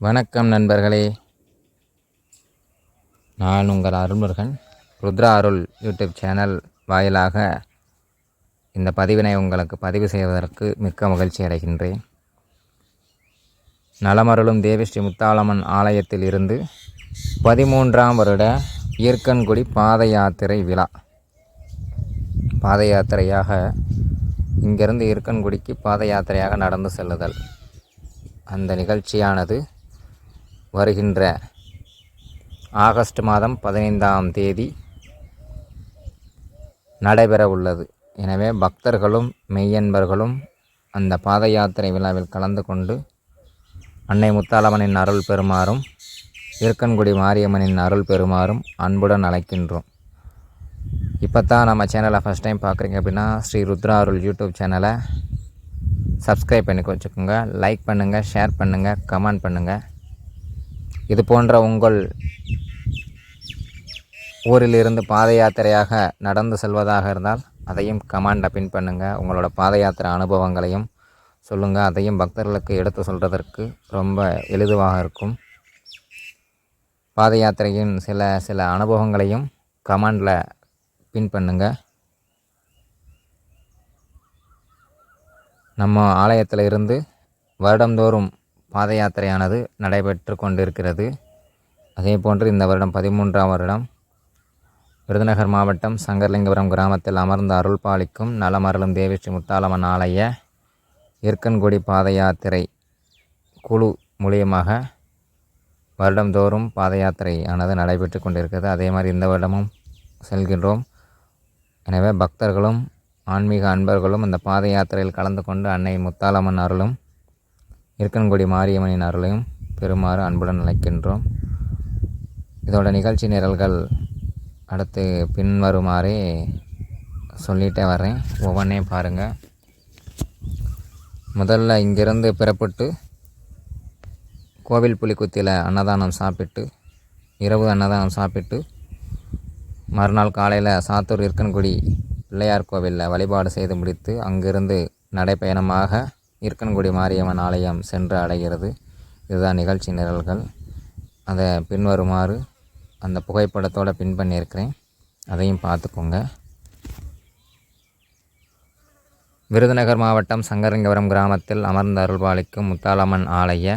வணக்கம் நண்பர்களே. நான் உங்கள் அருள்முருகன். ருத்ரா அருள் யூடியூப் சேனல் வாயிலாக இந்த பதிவினை உங்களுக்கு பதிவு செய்வதற்கு மிக்க மகிழ்ச்சி அடைகின்றேன். நலமருளும் தேவி ஸ்ரீ முத்தாளம்மன் ஆலயத்தில் இருந்து பதிமூன்றாம் வருட ஈர்க்கன்குடி பாத யாத்திரை விழா. பாத யாத்திரையாக இங்கிருந்து ஈர்க்கன்குடிக்கு பாத யாத்திரையாக நடந்து செல்லுதல். அந்த நிகழ்ச்சியானது வருகின்ற ஆகஸ்ட் மாதம் பதினைந்தாம் தேதி நடைபெற உள்ளது. எனவே பக்தர்களும் மெய்யன்பர்களும் அந்த பாத யாத்திரை விழாவில் கலந்து கொண்டு அன்னை முத்தாளம்மனின் அருள் பெறுமாறும் இருக்கன்குடி மாரியம்மனின் அருள் பெறுமாறும் அன்புடன் அழைக்கின்றோம். இப்போ தான் நம்ம சேனலை ஃபஸ்ட் டைம் பார்க்குறீங்க அப்படின்னா ஸ்ரீ ருத்ரா அருள் யூடியூப் சேனலை சப்ஸ்கிரைப் பண்ணி வச்சுக்கோங்க. லைக் பண்ணுங்கள் ஷேர் பண்ணுங்கள் கமெண்ட் பண்ணுங்கள் இது போன்ற உங்கள் ஊரிலிருந்து பாத யாத்திரையாக நடந்து செல்வதாக இருந்தால் அதையும் கமாண்டை பின் பண்ணுங்கள் உங்களோட பாத யாத்திரை அனுபவங்களையும் சொல்லுங்கள் அதையும் பக்தர்களுக்கு எடுத்து சொல்கிறதற்கு ரொம்ப எளிதுவாக இருக்கும். பாத யாத்திரையின் சில சில அனுபவங்களையும் கமாண்டில் பின் பண்ணுங்கள் நம்ம ஆலயத்தில் இருந்து வருடந்தோறும் பாத யாத்திரையானது நடைபெற்று கொண்டிருக்கிறது. அதே போன்று இந்த வருடம் பதிமூன்றாம் வருடம் விருதுநகர் மாவட்டம் சங்கர்லிங்கபுரம் கிராமத்தில் அமர்ந்து அருள் பாலிக்கும் நலமருளும் தேவி ஸ்ரீ முத்தாலம்மன் ஆலய இருக்கன்குடி பாத யாத்திரை குழு மூலியமாக வருடந்தோறும் பாத யாத்திரையானது நடைபெற்று கொண்டிருக்கிறது. அதே மாதிரி இந்த வருடமும் செல்கின்றோம். எனவே பக்தர்களும் ஆன்மீக அன்பர்களும் அந்த பாத யாத்திரையில் கலந்து கொண்டு அன்னை முத்தாலம்மன் அருளும் இருக்கன்குடி மாரியம்மனின் அருளையும் பெறுமாறு அன்புடன் அழைக்கின்றோம் இதோட நிகழ்ச்சி நிரல்கள் அடுத்து பின்வருமாறே சொல்லிகிட்டே வர்றேன். ஒவ்வொன்றையும் பாருங்கள் முதல்ல இங்கிருந்து பிறப்பட்டு கோவில் புலிக்குத்தியில் அன்னதானம் சாப்பிட்டு இரவு அன்னதானம் சாப்பிட்டு மறுநாள் காலையில் சாத்தூர் இருக்கன்குடி பிள்ளையார் கோவிலில் வழிபாடு செய்து முடித்து அங்கிருந்து நடைப்பயணமாக இருக்கன்குடி மாரியம்மன் ஆலயம் சென்று அடைகிறது. இதுதான் நிகழ்ச்சி நிரல்கள். அதை பின்வருமாறு அந்த புகைப்படத்தோடு பின் பண்ணியிருக்கிறேன். அதையும் பார்த்துக்கோங்க. விருதுநகர் மாவட்டம் சங்கரங்கபுரம் கிராமத்தில் அமர்ந்த அருள்பாலிக்கும் முத்தாலம்மன் ஆலய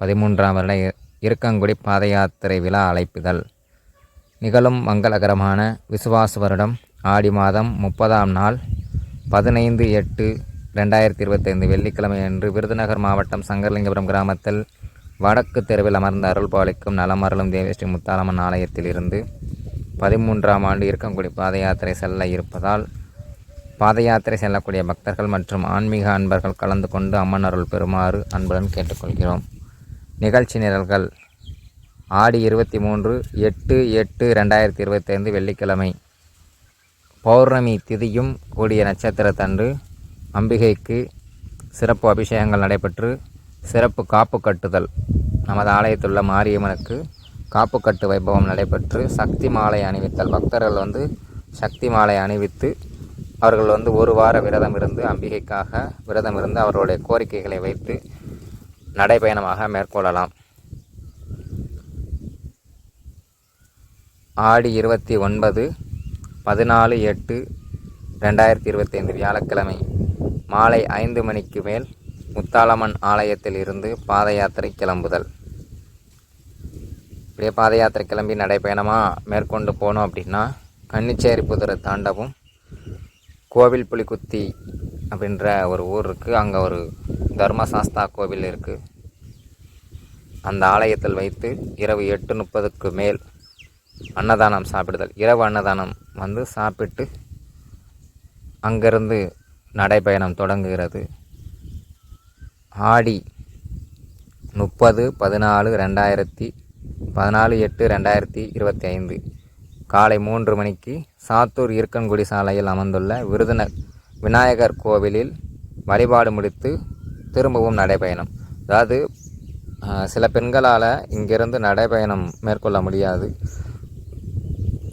பதிமூன்றாம் வருட இருக்கங்குடி பாத யாத்திரை விழா அழைப்புதல் நிகழும் மங்களகரமான விசுவாச வருடம் ஆடி மாதம் முப்பதாம் நாள் பதினைந்து எட்டு ரெண்டாயிரத்தி இருபத்தைந்து வெள்ளிக்கிழமை அன்று விருதுநகர் மாவட்டம் சங்கரலிங்கபுரம் கிராமத்தில் வடக்கு தெருவில் அமர்ந்த அருள் பாலிக்கும் நலமருளும் தேவஸ்ரீ முத்தாலம்மன் ஆலயத்திலிருந்து பதிமூன்றாம் ஆண்டு இருக்கங்குடி பாத யாத்திரை செல்ல இருப்பதால் பாத யாத்திரை செல்லக்கூடிய பக்தர்கள் மற்றும் ஆன்மீக அன்பர்கள் கலந்து கொண்டு அம்மன் அருள் பெறுமாறு அன்புடன் கேட்டுக்கொள்கிறோம். நிகழ்ச்சி நிரல்கள் ஆடி இருபத்தி மூன்று எட்டு எட்டு ரெண்டாயிரத்தி இருபத்தைந்து வெள்ளிக்கிழமை. பௌர்ணமி திதியும் கூடிய நட்சத்திரத்தன்று அம்பிகைக்கு சிறப்பு அபிஷேகங்கள் நடைபெற்று சிறப்பு காப்பு கட்டுதல். நமது ஆலயத்துள்ள மாரியம்மனுக்கு காப்பு கட்டு வைபவம் நடைபெற்று சக்தி மாலை அணிவித்தல். பக்தர்கள் வந்து சக்தி மாலை அணிவித்து அவர்கள் வந்து ஒரு வார விரதம் இருந்து அம்பிகைக்காக விரதம் இருந்து அவர்களுடைய கோரிக்கைகளை வைத்து நடைபயணமாக மேற்கொள்ளலாம். ஆடி இருபத்தி ஒன்பது பதினாலு எட்டு ரெண்டாயிரத்தி இருபத்தைந்து வியாழக்கிழமை. மாலை ஐந்து மணிக்கு மேல் முத்தாளம்மன் ஆலயத்தில் இருந்து பாத யாத்திரை கிளம்புதல். இப்படியே பாத யாத்திரை கிளம்பி நடைப்பயணமாக மேற்கொண்டு போனோம் அப்படின்னா கன்னிச்சேரி புதுரை தாண்டவும் கோவில் புலிக்குத்தி அப்படின்ற ஒரு ஊர் இருக்குது அங்கே ஒரு தர்மசாஸ்தா கோவில் இருக்குது அந்த ஆலயத்தில் வைத்து இரவு எட்டு முப்பதுக்கு மேல் அன்னதானம் சாப்பிடுதல். இரவு அன்னதானம் வந்து சாப்பிட்டு அங்கேருந்து நடைப்பயணம் தொடங்குகிறது. ஆடி முப்பது பதினாலு ரெண்டாயிரத்தி பதினாலு எட்டு ரெண்டாயிரத்தி இருபத்தி ஐந்து காலை மூன்று மணிக்கு சாத்தூர் இருக்கன்குடி சாலையில் அமர்ந்துள்ள விருதுந விநாயகர் கோவிலில் வழிபாடு முடித்து திரும்பவும் நடைப்பயணம் அதாவது சில பெண்களால் இங்கிருந்து நடைப்பயணம் மேற்கொள்ள முடியாது.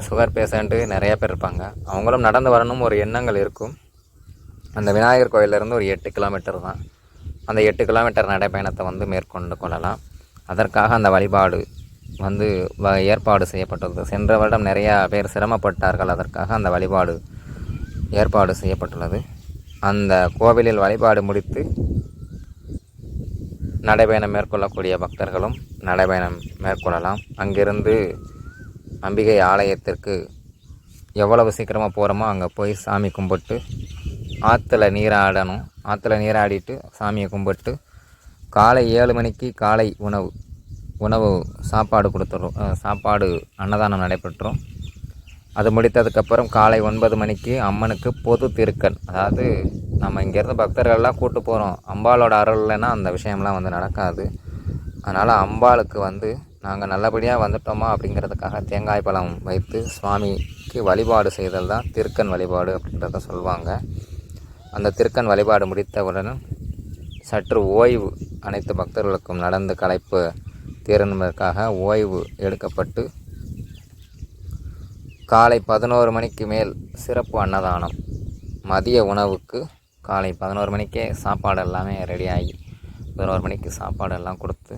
சுகர் பேஷண்ட்டு நிறைய பேர் இருப்பாங்க. அவங்களும் நடந்து வரணும் ஒரு எண்ணங்கள் இருக்கும். அந்த விநாயகர் கோயிலேருந்து ஒரு எட்டு கிலோமீட்டர் தான். அந்த எட்டு கிலோமீட்டர் நடைப்பயணத்தை வந்து மேற்கொண்டு கொள்ளலாம். அதற்காக அந்த வழிபாடு வந்து வ- ஏற்பாடு செய்யப்பட்டுள்ளது சென்ற வருடம் நிறையா பேர் சிரமப்பட்டார்கள். அதற்காக அந்த வழிபாடு ஏற்பாடு செய்யப்பட்டுள்ளது. அந்த கோவிலில் வழிபாடு முடித்து நடைபயணம் மேற்கொள்ளக்கூடிய பக்தர்களும் நடைபயணம் மேற்கொள்ளலாம். அங்கிருந்து அம்பிகை ஆலயத்திற்கு எவ்வளவு சீக்கிரமாக போகிறோமோ அங்கே போய் சாமி கும்பிட்டு ஆற்றுல நீராடணும். ஆற்றுல நீராடிட்டு சாமியை கும்பிட்டு காலை ஏழு மணிக்கு காலை உணவு உணவு சாப்பாடு கொடுத்துட்றோம். சாப்பாடு அன்னதானம் நடைபெற்றோம். அது முடித்ததுக்கப்புறம் காலை ஒன்பது மணிக்கு அம்மனுக்கு பொது திருக்கண் அதாவது நம்ம இங்கேருந்து பக்தர்கள்லாம் கூட்டு போகிறோம் அம்பாளோட அருள்லன்னா அந்த விஷயம்லாம் வந்து நடக்காது. அதனால் அம்பாளுக்கு வந்து நாங்கள் நல்லபடியாக வந்துட்டோமா அப்படிங்கிறதுக்காக தேங்காய் பழம் வைத்து சுவாமிக்கு வழிபாடு செய்தல் தான் திருக்கண் வழிபாடு அப்படின்றத சொல்லுவாங்க அந்த திருக்கண் வழிபாடு முடித்தவுடன் சற்று ஓய்வு அனைத்து பக்தர்களுக்கும் நடந்து களைப்பு தீரணுவதற்காக ஓய்வு எடுக்கப்பட்டு காலை பதினோரு மணிக்கு மேல் சிறப்பு அன்னதானம் மதிய உணவுக்கு காலை பதினோரு மணிக்கே சாப்பாடு எல்லாமே ரெடியாகி பதினோரு மணிக்கு சாப்பாடு எல்லாம் கொடுத்து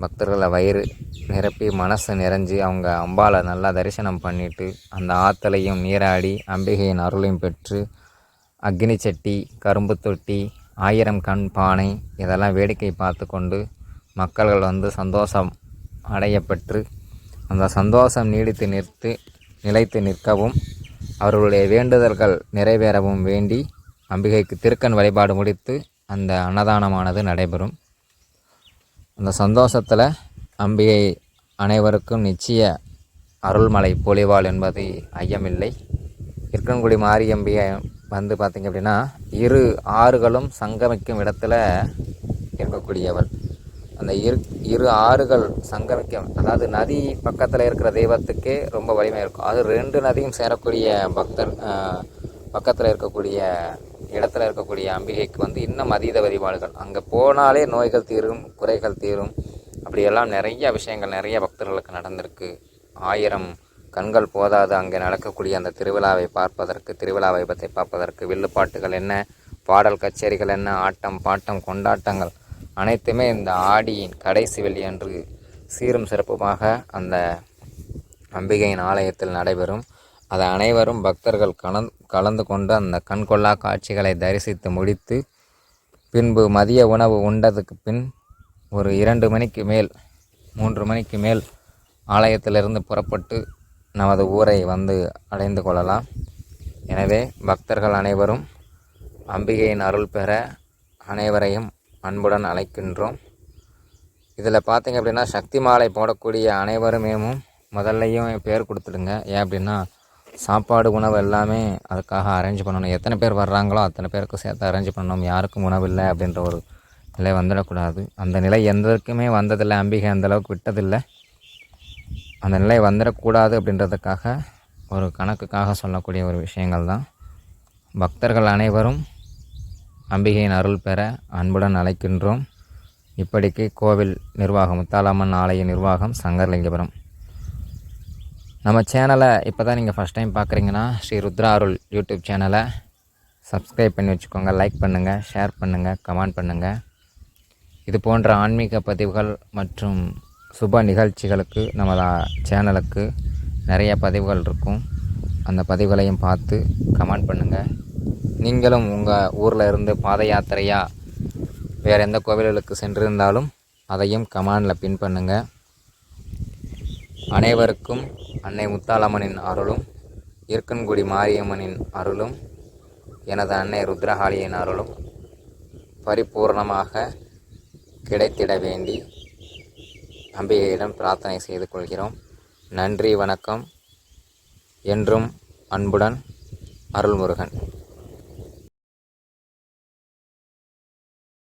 பக்தர்களை வயிறு நிரப்பி மனசு நிறைஞ்சு அவங்க அம்பாளை நல்லா தரிசனம் பண்ணிவிட்டு அந்த ஆற்றலையும் நீராடி அம்பிகையின் அருளையும் பெற்று அக்னி சட்டி கரும்பு தொட்டி ஆயிரம் கண் பானை இதெல்லாம் வேடிக்கை பார்த்து கொண்டு மக்கள்கள் வந்து சந்தோஷம் அடையப்பெற்று அந்த சந்தோஷம் நீடித்து நிறுத்து நிலைத்து நிற்கவும் அவர்களுடைய வேண்டுதல்கள் நிறைவேறவும் வேண்டி அம்பிகைக்கு திருக்கண் வழிபாடு முடித்து அந்த அன்னதானமானது நடைபெறும். அந்த சந்தோஷத்தில் அம்பிகை அனைவருக்கும் நிச்சய அருள்மலை பொலிவாள் என்பது ஐயமில்லை. இருக்கன்குடி மாரியம்பிகை வந்து பார்த்திங்க அப்படின்னா இரு ஆறுகளும் சங்கமிக்கும் இடத்துல இருக்கக்கூடியவள். அந்த இரு இரு ஆறுகள் சங்கமிக்கும் அதாவது நதி பக்கத்தில் இருக்கிற தெய்வத்துக்கே ரொம்ப வலிமை இருக்கும். அது ரெண்டு நதியும் சேரக்கூடிய பக்தர் பக்கத்தில் இருக்கக்கூடிய இடத்துல இருக்கக்கூடிய அம்பிகைக்கு வந்து இன்னும் அதீத வழிபாடுகள். அங்கே போனாலே நோய்கள் தீரும் குறைகள் தீரும். அப்படியெல்லாம் நிறைய விஷயங்கள் நிறைய பக்தர்களுக்கு நடந்திருக்கு. ஆயிரம் கண்கள் போதாது. அங்கே நடக்கக்கூடிய அந்த திருவிழாவை பார்ப்பதற்கு திருவிழா வைபத்தை பார்ப்பதற்கு வில்லுப்பாட்டுகள் என்ன? பாடல் கச்சேரிகள் என்ன? ஆட்டம் பாட்டம் கொண்டாட்டங்கள் அனைத்துமே இந்த ஆடியின் கடைசி வெள்ளியன்று சீரும் சிறப்புமாக அந்த அம்பிகையின் ஆலயத்தில் நடைபெறும். அதை அனைவரும் பக்தர்கள் கலந் கலந்து கொண்டு அந்த கண்கொள்ளா காட்சிகளை தரிசித்து முடித்து பின்பு மதிய உணவு உண்டதுக்கு பின் ஒரு இரண்டு மணிக்கு மேல் மூன்று மணிக்கு மேல் ஆலயத்திலிருந்து புறப்பட்டு நமது ஊரை வந்து அடைந்து கொள்ளலாம். எனவே பக்தர்கள் அனைவரும் அம்பிகையின் அருள் பெற அனைவரையும் அன்புடன் அழைக்கின்றோம். இதில் பார்த்தீங்க அப்படின்னா சக்தி மாலை போடக்கூடிய அனைவருமேமும் முதல்லையும் பேர் கொடுத்துடுங்க. ஏன் அப்படின்னா சாப்பாடு உணவு எல்லாமே அதுக்காக அரேஞ்ச் பண்ணணும். எத்தனை பேர் வர்றாங்களோ அத்தனை பேருக்கு சேர்த்து அரேஞ்ச் பண்ணணும். யாருக்கும் உணவு இல்லை அப்படின்ற ஒரு நிலை வந்துடக்கூடாது. அந்த நிலை எந்தருக்குமே வந்ததில்லை. அம்பிகை அந்த அளவுக்கு விட்டதில்லை. அந்த நிலை வந்துடக்கூடாது அப்படின்றதுக்காக ஒரு கணக்குக்காக சொல்லக்கூடிய ஒரு விஷயங்கள் தான் பக்தர்கள் அனைவரும் அம்பிகையின் அருள் பெற அன்புடன் அழைக்கின்றோம். இப்படிக்கு கோவில் நிர்வாகம் முத்தாலம்மன் ஆலய நிர்வாகம் சங்கர்லிங்கபுரம். நம்ம சேனலை இப்போ தான் நீங்கள் ஃபஸ்ட் டைம் பார்க்குறீங்கன்னா ஸ்ரீ ருத்ரா அருள் யூடியூப் சேனலை சப்ஸ்கிரைப் பண்ணி வச்சுக்கோங்க லைக் பண்ணுங்கள் ஷேர் பண்ணுங்கள் கமெண்ட் பண்ணுங்கள் இது போன்ற ஆன்மீக பதிவுகள் மற்றும் சுப நிகழ்ச்சிகளுக்கு நமது சேனலுக்கு நிறைய பதிவுகள் இருக்கும். அந்த பதிவுகளையும் பார்த்து கமெண்ட் பண்ணுங்கள் நீங்களும் உங்கள் ஊரில் இருந்து பாத யாத்திரையாக வேறு எந்த கோவில்களுக்கு சென்றிருந்தாலும் அதையும் கமெண்டில் பின் பண்ணுங்கள் அனைவருக்கும் அன்னை முத்தாலம்மனின் அருளும் இருக்கன்குடி மாரியம்மனின் அருளும் எனது அன்னை ருத்ரஹாளியின் அருளும் பரிபூர்ணமாக கிடைத்திட வேண்டி அம்பிகையிடம் பிரார்த்தனை செய்து கொள்கிறோம். நன்றி வணக்கம். என்றும் அன்புடன் அருள்முருகன்.